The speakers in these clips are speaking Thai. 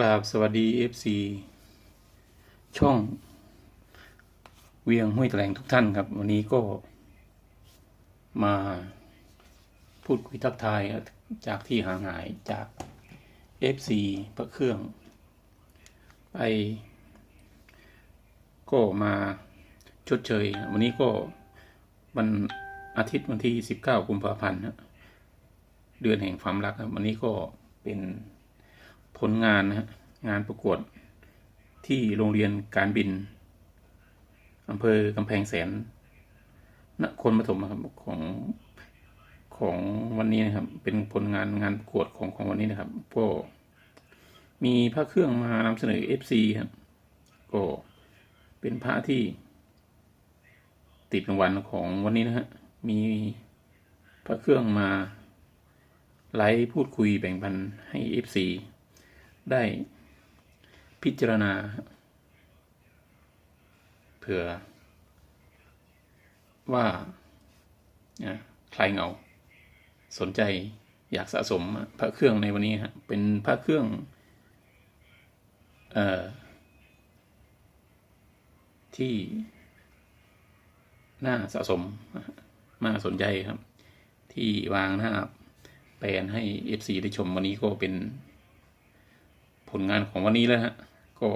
กราบสวัสดี FC ช่อง เวียงห้วยแถลงทุกท่านครับ วันนี้ก็มาพูดคุยทักทายจากที่ห่างหายจาก FC พระเครื่อง ไป ก็มาชดเชย วันนี้ก็วันอาทิตย์วันที่ 19 กุมภาพันธ์เดือนแห่งความรัก วันนี้ก็เป็น ผลงานนะฮะงานประกวดที่โรงเรียนการบินอำเภอกำแพงแสนนครปฐมครับของของวันนี้นะครับ เป็นผลงานงานประกวดของของวันนี้นะครับ ก็มีพระเครื่องมานำเสนอ FC ครับก็เป็นพระที่ ติดรางวัลของวันนี้นะฮะมีพระเครื่องมาไลฟ์พูดคุยแบ่งปันให้ FC ได้พิจารณา เผื่อ ว่าใครเงา สนใจอยากสะสมพระเครื่องในวันนี้ฮะเป็นพระเครื่องเอ่อที่น่าสะสมน่าสนใจครับ ที่วางหน้าแปลนให้ FC ได้ชมวันนี้ก็เป็น ผลงานของวันนี้แล้วฮะ ก็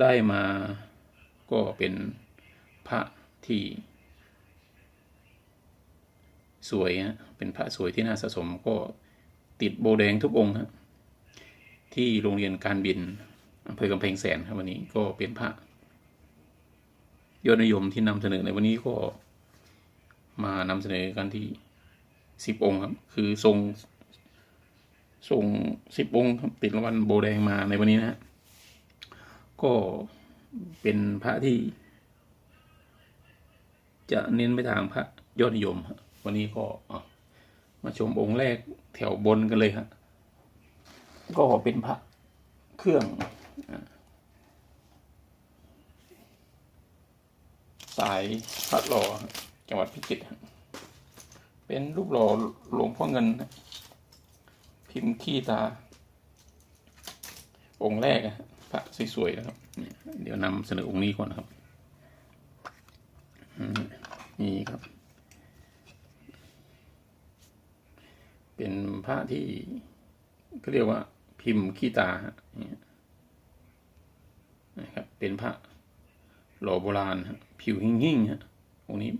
ได้มาก็เป็นพระที่ สวยฮะ เป็นพระสวยที่น่าสะสมก็ติดโบแดงทุกองค์ฮะ ที่โรงเรียนการบินอำเภอกำแพงแสนครับวันนี้ก็เป็นพระยอดนิยมที่นำเสนอในวันนี้ก็มานำเสนอกันที่สิบองค์ครับ คือทรง ทรงสิบองค์ติดรางวัลโบแดงมาในวันนี้นะฮะก็เป็นพระที่ จะเน้นไปทางพระยอดนิยมฮะวันนี้ก็มาชมองค์แรกแถวบนกันเลยฮะก็เป็นพระเครื่องสายพัดหล่อจังหวัดพิจิตรเป็นรูปหล่อหลวงพ่อเงินฮะ พิมพ์ขี้ตา องค์แรกอะพระสวยๆนะครับ เดี๋ยวนำเสนอองค์นี้ก่อนครับนี่ครับ เป็นพระที่เขาเรียกว่า พิมพ์ขี้ตาฮะนี่นะครับ เป็นพระหล่อโบราณฮะผิวหิ่งๆฮะองค์นี้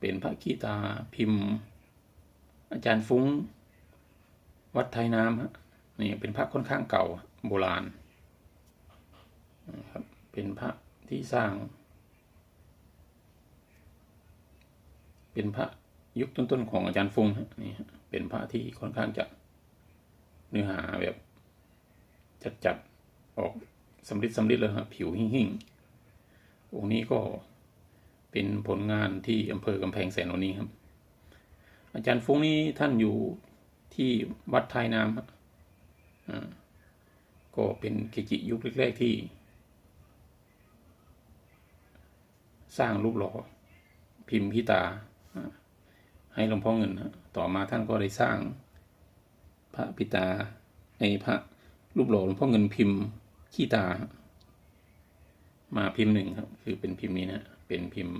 เป็นพระกีตาพิมพ์ อาจารย์ฟุ้ง วัดไทยน้ำฮะนี่เป็นพระค่อนข้างเก่าโบราณนะครับเป็นพระที่สร้าง เป็นพระยุคต้นๆของอาจารย์ฟุงฮะนี่เป็นพระที่ค่อนข้างจะเนื้อหาแบบ จัดๆออกสำริดสำริดเลยครับผิวหิ่งๆองค์นี้ก็เป็นผลงานที่อำเภอกำแพงแสนวันนี้ครับ อาจารย์ฟุ้งนี้ท่านอยู่ ที่วัดไทยน้ำครับก็เป็นเกจิยุคแรกๆที่ สร้างรูปหล่อพิมพ์พิตา ให้หลวงพ่อเงิน ต่อมาท่านก็ได้สร้างพระพิตาในพระรูปหล่อหลวงพ่อเงินพิมพ์ขี้ตา มาพิมพ์หนึ่งครับ คือเป็นพิมพ์นี้นะ เป็นพิมพ์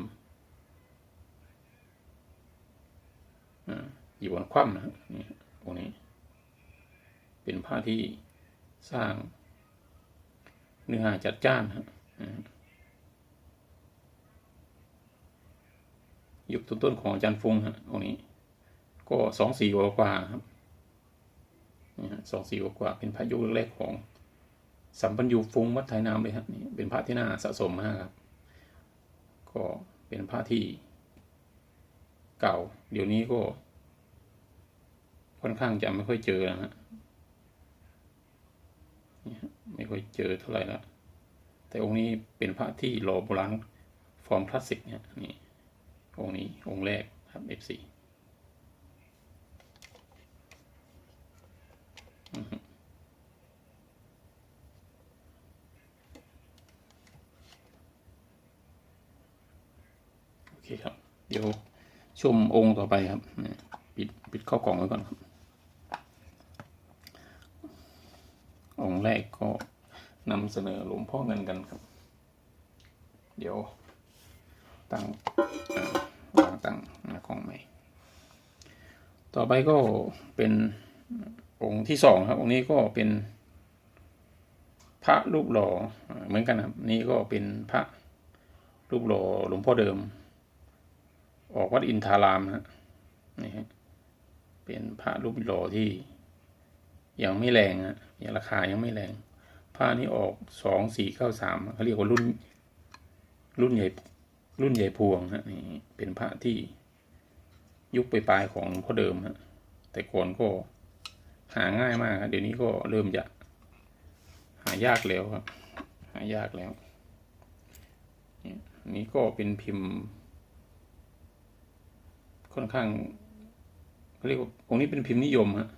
ออยู่บนคว่ำนะครับนี่ ตรงนี้ เป็นผ้าที่สร้าง เนื้อหาจัดจ้านครับยุคต้นๆของอาจารย์ฟงฮะตรงนี้ ก็สองสี่กว่าครับนี่ฮะสองสี่กว่าเป็นพระยุคแรกๆของ สัมปัญญูฟงวัดไทยน้ำเลยครับนี่เป็นพระที่น่าสะสมมากครับ ก็เป็นพระที่เก่า เดี๋ยวนี้ก็ ค่อนข้างจะไม่ค่อยเจอนะฮะนี่ฮะไม่ค่อยเจอเท่าไหร่ละแต่องค์นี้เป็นพระที่หล่อโบราณฟอร์มคลาสสิกเนี่ยนี่องค์นี้องค์แรกครับ F4 โอเคครับ เดี๋ยวชมองค์ต่อไปครับ ปิดปิดข้ากล่องไว้ก่อนครับ องค์แรกก็นำเสนอหลวงพ่อเงินกันครับ เดี๋ยวตั้งวางตั้งของใหม่ ต่อไปก็เป็นองค์ที่สองครับองค์นี้ก็เป็น พระรูปหล่ออ่าเหมือนกันครับ นี่ก็เป็นพระรูปหล่อหลวงพ่อเดิม ออกวัดอินทารามนะนี่ฮะเป็นพระรูปหล่อที่ ยังไม่แรงอะยังราคายังไม่แรง ผ้านี้ออกสองสี่เก้าสามเขาเรียกว่ารุ่น รุ่นใหญ่รุ่นใหญ่พวงฮะนี่เป็นพระที่ยุคปลายๆของพ่อเดิมฮะแต่ก่อนก็หาง่ายมากครับเดี๋ยวนี้ก็เริ่มจะหายากแล้วครับ หายากแล้วนี่นี่ก็เป็นพิมพ์ ค่อนข้างเขาเรียกว่าองค์นี้เป็นพิมพ์นิยมฮะ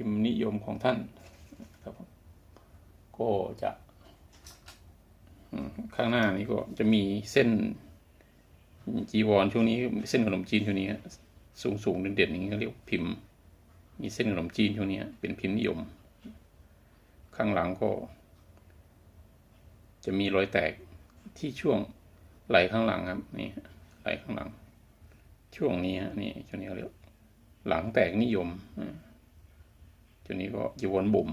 พิมพ์นิยมของท่านครับก็จะข้างหน้านี้ก็จะมีเส้นจีวรช่วงนี้เส้นขนมจีนช่วงนี้สูงสูงๆเด่นอย่างนี้เขาเรียกพิมพ์ มีเส้นขนมจีนช่วงนี้เป็นพิมพ์นิยม ข้างหลังก็ จะมีรอยแตกที่ช่วงไหลข้างหลังครับนี่ไหลข้างหลัง ช่วงนี้ฮะนี่ช่วงนี้เขาเรียกหลังแตกนิยม อืมช่วงนี้ก็จีวรบุ๋ม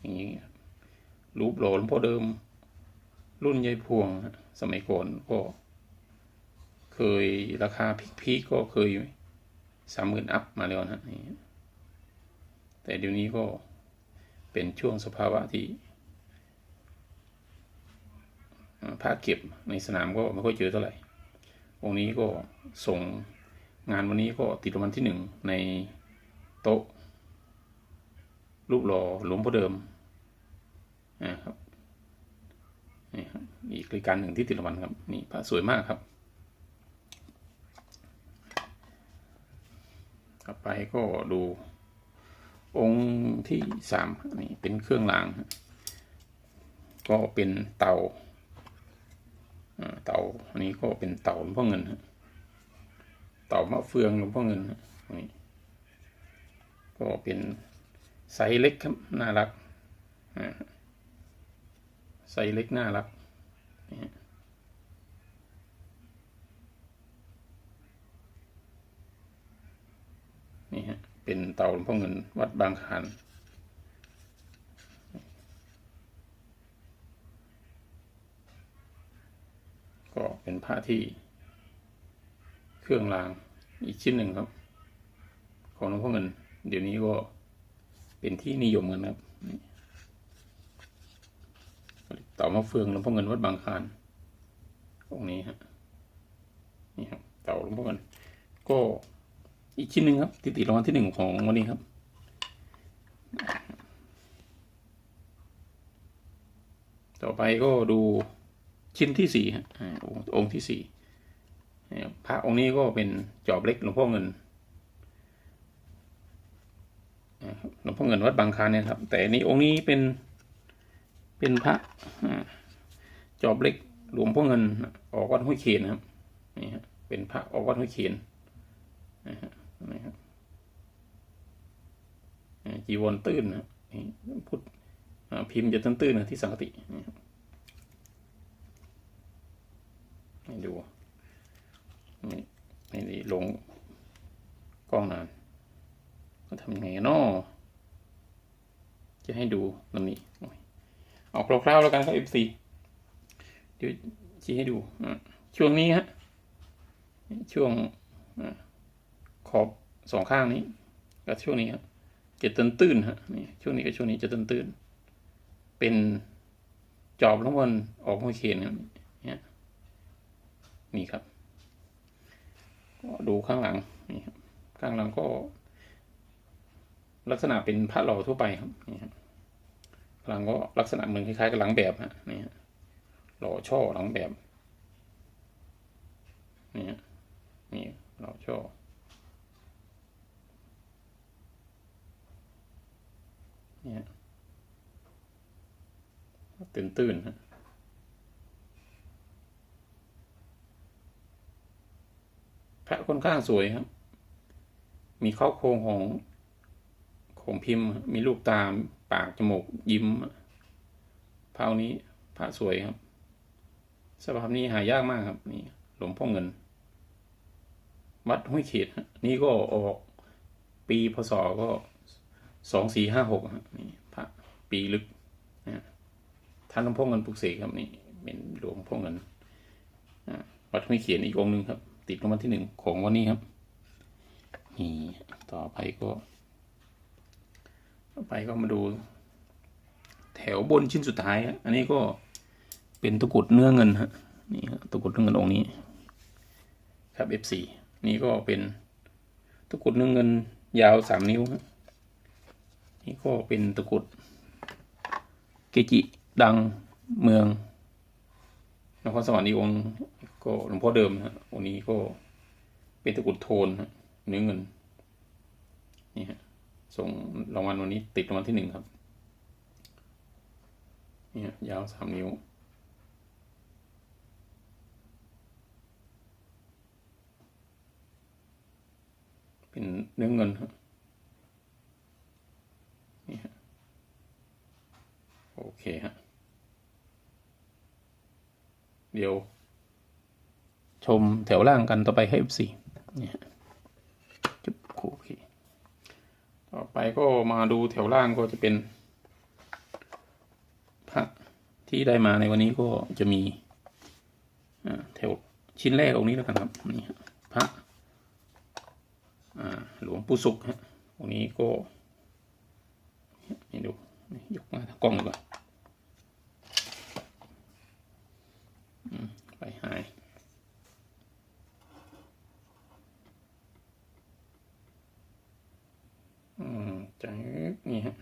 อย่างนี้ครับรูปหล่อหลวงพ่อเดิม รุ่นยายพวง สมัยก่อนก็ เคยราคาพีคๆก็เคยสามหมื่นอัพมาแล้วนะนี่แต่เดี๋ยวนี้ก็เป็นช่วงสภาวะที่อ่าพระเก็บในสนามก็ไม่ค่อยเจอเท่าไหร่องนี้ก็ส่ง งานวันนี้ก็ติดรางวัลที่หนึ่งในโต๊ะ รูปหล่อหลวงพ่อเดิมนะครับนี่ครับอีกรายการหนึ่งที่ติดรางวัลครับนี่พระสวยมากครับต่อไปก็ดูองค์ที่สามนี่เป็นเครื่องราง ก็เป็นเตาเตาอันนี้ก็เป็นเตาหลวงพ่อเงินฮะ เตามะเฟืองหลวงพ่อเงินนี่ก็เป็นไซส์เล็กครับน่ารักไซส์เล็กน่ารักนี่ฮะเป็นเต่าหลวงพ่อเงินวัดบางขานก็เป็นผ้าที่ เครื่องรางอีกชิ้นหนึ่งครับ ของหลวงพ่อเงิน เดี๋ยวนี้ก็เป็นที่นิยมกันครับต่ามะเฟืองหลวงพ่อเงินวัดบางคานองนี้ฮะนี่ครับเต่าหลวงพ่อเงิน ก็อีกชิ้นหนึ่งครับที่ติดรางวัลที่หนึ่งของวันนี้ครับต่อไปก็ดูชิ้นที่สี่ฮะองค์ที่สี่ พระองค์นี้ก็เป็นจอบเล็กหลวงพ่อเงินหลวงพ่อเงินวัดบางคานเนี่ยครับ แต่นี้องค์นี้เป็นเป็นพระจอบเล็กหลวงพ่อเงินออกวัดห้วยเขนนครับนี่ฮะเป็นพระออกวัดห้วยเขียนนะฮะนะครับจีวรตื้นนะพุทธพิมพ์จะตื้นๆนะที่สังกตินี่ครั บให้ดูนี่นี่นี่ลงกล้องนานก็ทำยังไงเนาะจะให้ดูลำนี้โอ้ยเอาคร่าวๆแล้วกันครับ F4 เดี๋ยวชี้ให้ดูอ่าช่วงนี้ฮะช่วงอ่าขอบสองข้างนี้กับช่วงนี้ครับจะตื้นตื้นฮะนี่ช่วงนี้กับช่วงนี้จะตื้นตื้นเป็นจอบลงบนออกหัวเคเนี้ยนี่ครับ ดูข้างหลังนี่ครับข้างหลังก็ ลักษณะเป็นพระหล่อทั่วไปครับนี่ครับหลังก็ลักษณะเหมือนคล้ายๆกับหลังแบบฮะนี่ฮะหล่อช่อหลังแบบนี่ฮะนี่หล่อช่อเนี่ยตื่นตื่นฮะ พระค่อนข้างสวยครับ มีเข้าโครงของของพิมพ์ มีลูกตาปากจมูกยิ้มพระนี้พระสวยครับ สภาพนี้หายากมากครับ นี่ หลวงพ่อเงิน วัดห้วยเขตนี่ก็ออกปีพศก็สองสี่ห้าหกนี่พระปีลึกนะท่านหลวงพ่อเงินปุกเสกครับนี่เป็นหลวงพ่อเงินวัดห้วยเขียนอีกองค์หนึ่งครับ ติดรางวัลที่หนึ่งของวันนี้ครับนี่ต่อไปก็ต่อไปก็มาดู แถวบนชิ้นสุดท้าย อันนี้ก็เป็นตะกรุดเนื้อเงินฮะนี่ฮะตะกรุดเนื้อเงินองค์นี้ ครับ F4 นี่ก็เป็นตะกรุดเนื้อเงินยาวสามนิ้วฮะนี่ก็เป็นตะกรุดเกจิดังเมืองนครสวรรค์อีกอง ก็หลวงพ่อเดิมนะฮะองค์นี้ก็เป็นตะกุดโทนฮะเนื้อเงินนี่ฮะส่งรางวัลวันนี้ติดรางวัลที่หนึ่งครับนี่ฮะยาวสามนิ้วเป็นเนื้อเงินครับนี่ฮะ โอเคฮะ เดี๋ยว ชมแถวล่างกันต่อไปให้ F4 นี่ฮะจุ๊บโอเคต่อไปก็มาดูแถวล่างก็จะเป็นพระที่ได้มาในวันนี้ก็จะมีอ่าแถวชิ้นแรกองนี้แล้วกันครับนี่พระอ่าหลวงปู่สุขฮะตรงนี้ก็นี่ดูยกมาทางกล้องกว่าอืมไปหายอืมจังนี่ฮะ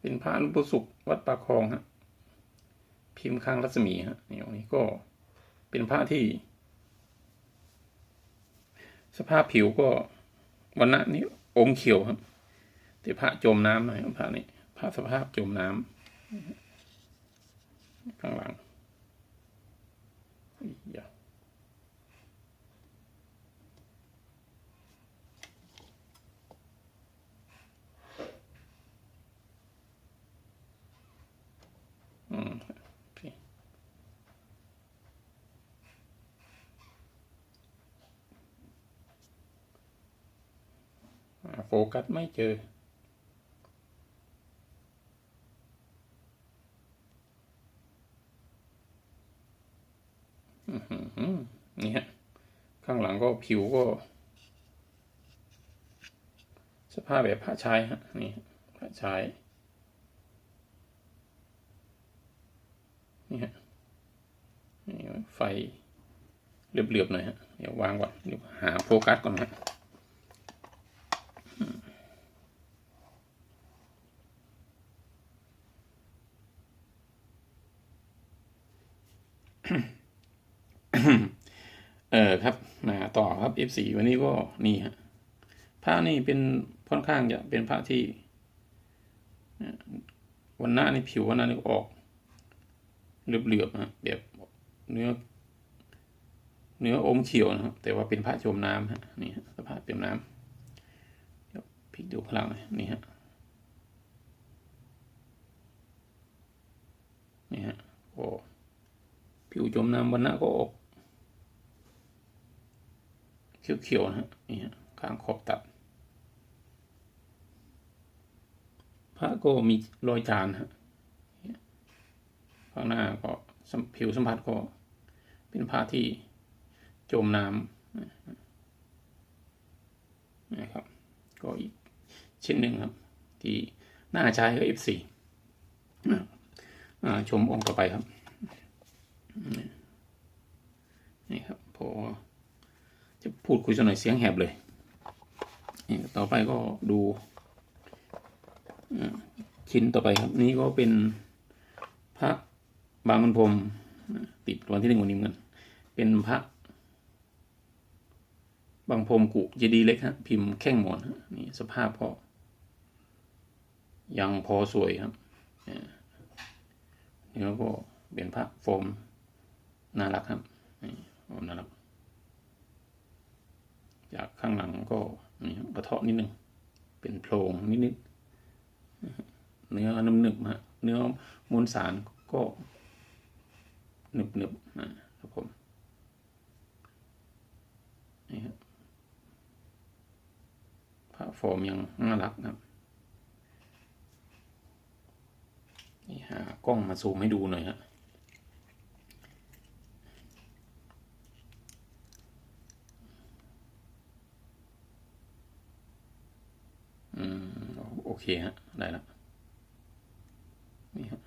เป็น พระหลวงปู่สุขวัดปากคลองฮะพิมพ์ข้างรัศมีฮะนี่ตรงนี้ก็เป็นพระที่ สภาพผิวก็วันณะนี้อมเขียวครับแต่พระจมน้ำหน่อยครับพระนี้พระสภาพจมน้ำข้างหลังอียะอืมโอเค หา โฟกัสไม่เจอ นี่ฮะ ข้างหลังก็ผิวก็ สภาพแบบผ้าชายฮะ นี่ผ้าชาย นี่ฮะนี่ไฟเหลือบๆหน่อยฮะ เดี๋ยววางก่อนเดี๋ยวหาโฟกัสก่อนฮะเออครับมาต่อครับ F4 วันนี้ก็นี่ฮะพระนี่เป็นค่อนข้างจะเป็นพระที่วันหน้านี่ผิววันหน้านี่ออก เหลือบๆนะแบบเนื้อ เนื้ออมเขียวนะครับ แต่ว่าเป็นพระจมน้ำฮะนี่ฮะสภาพจมน้ำเดี๋ยวพลิกดูข้างหลังหน่อยนี่ฮะนี่ฮะโอ้ผิวจมน้ำวันหน้าก็ออกเขียวๆนะฮะนี่ฮะข้างขอบตัด พระก็มีรอยจานฮะ ข้างหน้าก็ผิวสัมผัสก็เป็นผ้าที่จมน้ำนะครับ ก็อีกชิ้นหนึ่งครับ ที่น่าใช้ก็ F4 อ่ชมองค์ต่อไปครับนี่ครับพอจะพูดคุยสักหน่อยเสียงแหบเลยต่อไปก็ดูชิ้นต่อไปครับ นี่ก็เป็น บางมันพรมติดวันที่หนึ่งวันนี้เหมือนกันเป็นพระ บางพรมกุเจดีเล็กฮะพิมพ์แข้งหมอนนี่สภาพก็ยังพอสวยครับนี่แล้วก็เป็นพระโฟมน่ารักครับนี่โฟมน่ารักจากข้างหลังก็นี่กระเทาะนิดนึงเป็นโพรงนิดๆเนื้อนุ่มหนึบๆฮะเนื้อมวลสารก็ หนึบหนึบนะครับผมนี่ครับผ้าฟอร์มยังน่ารักนะครับนี่หากล้องมาซูมให้ดูหน่อยฮะอืมโอเคฮะ ได้แล้วนี่ฮะ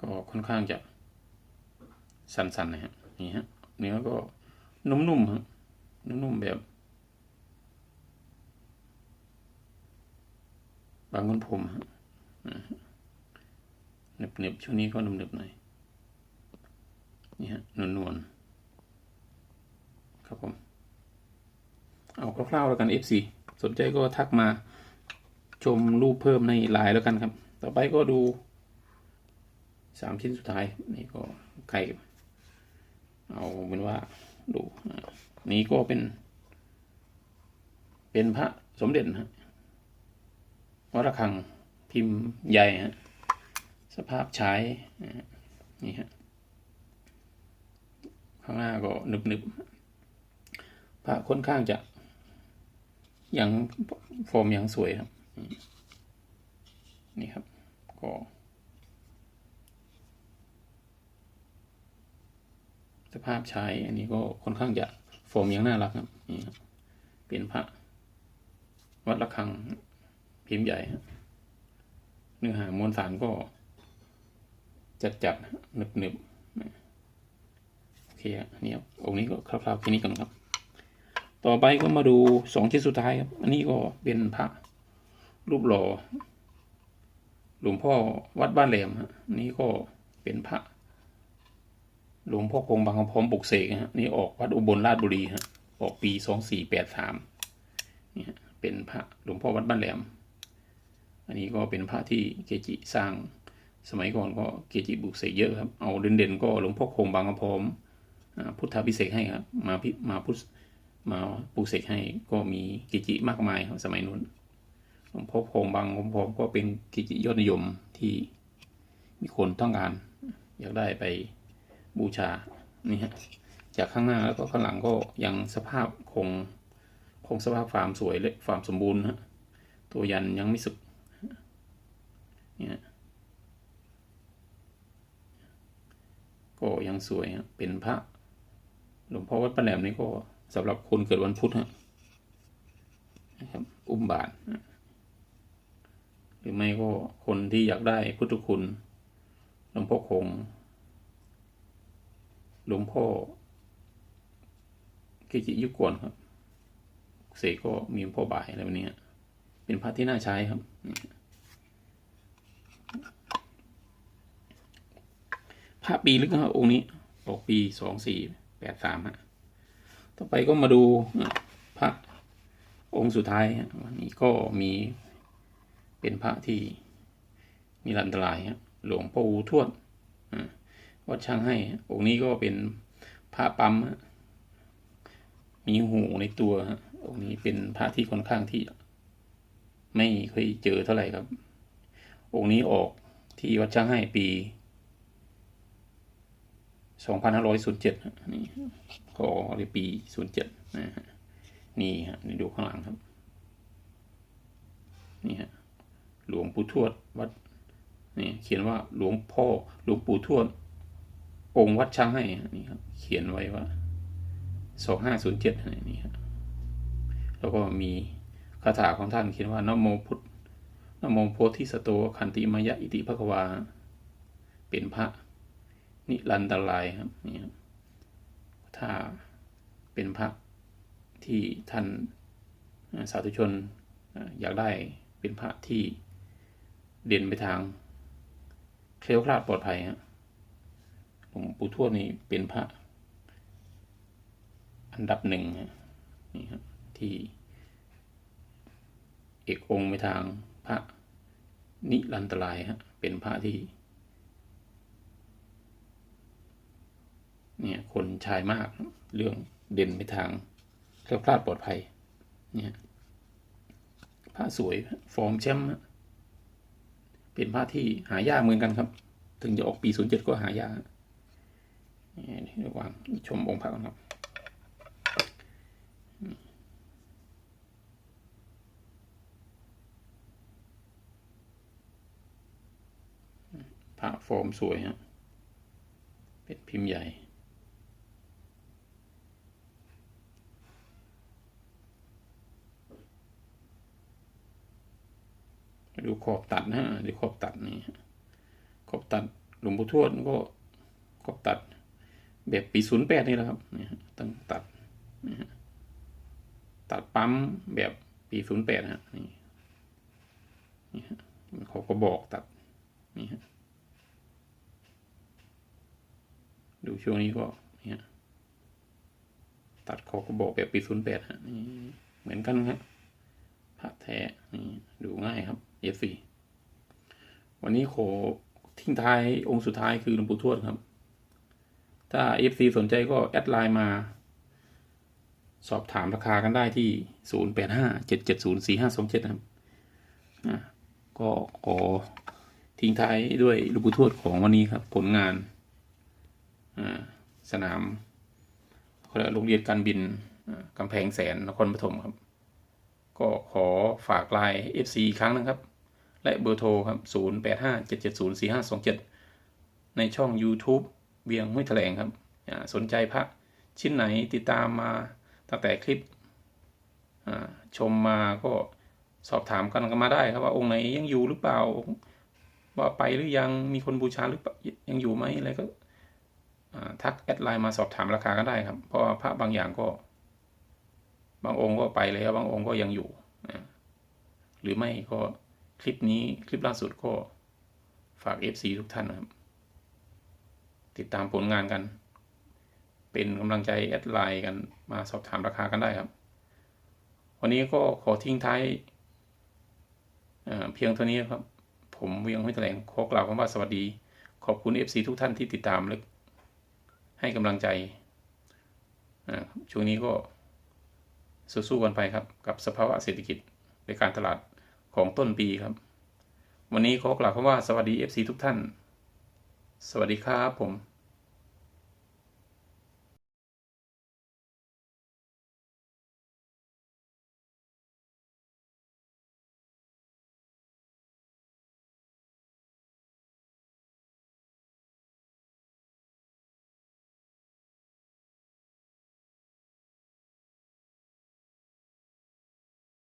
ก็ค่อนข้างจะ สันๆนะฮะนี่ฮะเนื้อก็นุ่มๆฮะนุ่มๆแบบ บางคนผมฮะหนึบหนึบๆช่วงนี้ก็หนึบหนึบๆหน่อยนี่ฮะนวลนวลๆครับผม เอาคร่าวๆแล้วกัน FC สนใจก็ทักมาชมรูปเพิ่มในไลน์แล้วกันครับ ต่อไปก็ดูสามชิ้นสุดท้าย นี่ก็ไก่ เอาเป็นว่าดูนี่ก็เป็น เป็นพระสมเด็จฮะวัดระฆังพิมพ์ใหญ่ฮะสภาพใช้นี่ฮะข้างหน้าก็หนึบหนึบๆผ้าค่อนข้างจะยังฟอร์มยังสวยครับ นี่ครับ ก็ สภาพใช้ อันนี้ก็ค่อนข้างจะฟอร์มยังน่ารักครับนี่ครับเป็นพระ วัดระฆังพิมพ์ใหญ่เนื้อหามวลสารก็จัดจัดหนึบหนึบโอเคอะนี่ครับองค์นี้ก็คร่าวๆแค่นี้ก่อนครับ ต่อไปก็มาดูสองชิ้นสุดท้ายครับ อันนี้ก็เป็นพระรูปหล่อหลวงพ่อวัดบ้านแหลมฮะอันนี้ก็เป็นพระ หลวงพ่อคงบางกระพร้อมปลุกเสกฮะนี่ออกวัดอุบลราชบุรีฮะออกปีสองสี่แปดสามนี่ฮะเป็นพระหลวงพ่อวัดบ้านแหลม อันนี้ก็เป็นพระที่เกจิสร้างสมัยก่อนก็เกจิบุกเสกเยอะครับ เอาเด่นๆก็หลวงพ่อคงบางกระพร้อมพุทธาพิเศษให้ครับ มาพิมาพุทธมาปลุกเสกให้ก็มีเกจิมากมายครับสมัยนู้นหลวงพ่อคงบางกระพร้อมก็เป็นเกจิยอดนิยมที่มีคนต้องการ อยากได้ไป บูชานี่ฮะจากข้างหน้าแล้วก็ข้างหลังก็ยังสภาพคงคงสภาพฟาร์มสวยเลยฟาร์มสมบูรณ์ฮะตัวยันยังไม่สึกเนี่ยก็ยังสวยฮะเป็นพระหลวงพ่อวัดประแหลมนี่ก็สำหรับคนเกิดวันพุธฮะนะครับอุ้มบาทหรือไม่ก็คนที่อยากได้พุทธคุณหลวงพ่อคง หลวงพ่อเกจิยุคก่อนครับ เสกก็มีหลวงพ่อบ่ายอะไรแบบนี้เป็นพระที่น่าใช้ครับพระปีลึกนะครับองค์นี้ออกปีสองสี่แปดสามฮะต่อไปก็มาดูพระองค์สุดท้ายฮะวันนี้ก็มีเป็นพระที่มีอันตรายฮะหลวงพ่ออูทวด วัดช่างให้ องค์นี้ก็เป็นพระปั๊มมีหูในตัวองค์นี้เป็นพระที่ค่อนข้างที่ ไม่เคยเจอเท่าไหร่ครับ องค์นี้ออกที่วัดช่างให้ปีสองพันห้าร้อยศูนย์เจ็ดนี่ขอในปีศูนย์เจ็ดนะฮะนี่ฮะนี่ดูข้างหลังครับ นี่ฮะหลวงปู่ทวดวัดนี่เขียนว่าหลวงพ่อหลวงปู่ทวด งค์วัดช้างให้นี่ครับ เขียนไว้ว่าสองห้าศูนย์เจ็ดนี่ฮะแล้วก็มีคาถาของท่านเขียนว่านโมพุทธนโมโพธิสตโตขันติมายะอิติภควา เป็นพระ นิรันตรายครับนี่ครับถ้าเป็นพระที่ท่านสาธุชนอยากได้เป็นพระที่เด่นไปทางเคลี้ยวคลาดปลอดภัยฮะหลว งปู่ทวดนี่เป็นพระ อันดับหนึ่งนี่ครับที่ เอกองค์ไปทางพระนิรันตรายฮะเป็นพระที่ เนี่ยคนชายมากเรื่องเด่นไปทางแคล้วคลาดปลอดภัย เนี่ยผ้าสวยฟอร์มแชมป์เป็นผ้าที่หายากเหมือนกันครับ ถึงจะออกปีศูนย์เจ็ดก็หายาก นี่ระหว่างชมองค์พระกันครับผ้าฟอร์มสวยฮะเป็นพิมพ์ใหญ่ดูขอบตัดนะฮะดูขอบตัดนี่ขอบตัดหลวงปู่ทวดก็ขอบตัด แบบปีศูนย์แปดนี่แหละครับนี่ฮะต้องตัดนี่ฮะตัดปั๊มแบบปีศูนย์แปดฮะนี่นี่ฮะเขาก็บอกตัดนี่ฮะดูช่วงนี้ก็นี่ฮะตัดเขาก็บอกแบบปีศูนย์แปดฮะนี่เหมือนกันครับผ้าแท้นี่ดูง่ายครับ F4 วันนี้ขอทิ้งท้ายองค์สุดท้ายคือหลวงปู่ทวดครับ ถ้า FC สนใจก็แอดไลน์มา สอบถามราคากันได้ที่ 0 8 5 7 7 0 4 5 2 7ครับก็ขอทิ้งท้ายด้วยลวงปู่ทวดของวันนี้ครับ ผลงานอ่าสนามโรงเรียนการบินกำแพงแสนนครปฐมครับ ก็ขอฝากไลน์ FC อีกครั้งนะครับ และเบอร์โทรครับ 0 8 5 7 7 0 4 5 2 7 ในช่อง YouTube เวียงห้วยแถลงครับ สนใจพระชิ้นไหนติดตามมาตั้งแต่คลิปชมมาก็สอบถามกันกันมาได้ครับว่าองค์ไหนยังอยู่หรือเปล่า ว่าไปหรือยังมีคนบูชาหรือยังอยู่ไหมอะไรก็ทักแอดไลน์มาสอบถามราคากันได้ครับ เพราะว่าพระบางอย่างก็ บางองค์ก็ไปแล้วบางองค์ก็ยังอยู่นะหรือไม่ก็คลิปนี้คลิปล่าสุดก็ฝาก FC ทุกท่านนะครับ ติดตามผลงานกัน เป็นกำลังใจแอดไลน์กันมาสอบถามราคากันได้ครับ วันนี้ก็ขอทิ้งท้ายเอ่อเพียงเท่านี้ครับ ผมเวียงห้วยแถลงขอกล่าวคำว่าสวัสดี ขอบคุณ FC ทุกท่านที่ติดตามและให้กำลังใจช่วงนี้ก็สู้ๆกันไปครับ กับสภาวะเศรษฐกิจในการตลาดของต้นปีครับ วันนี้ขอกล่าวคำว่าสวัสดี FC ทุกท่าน สวัสดีครับผม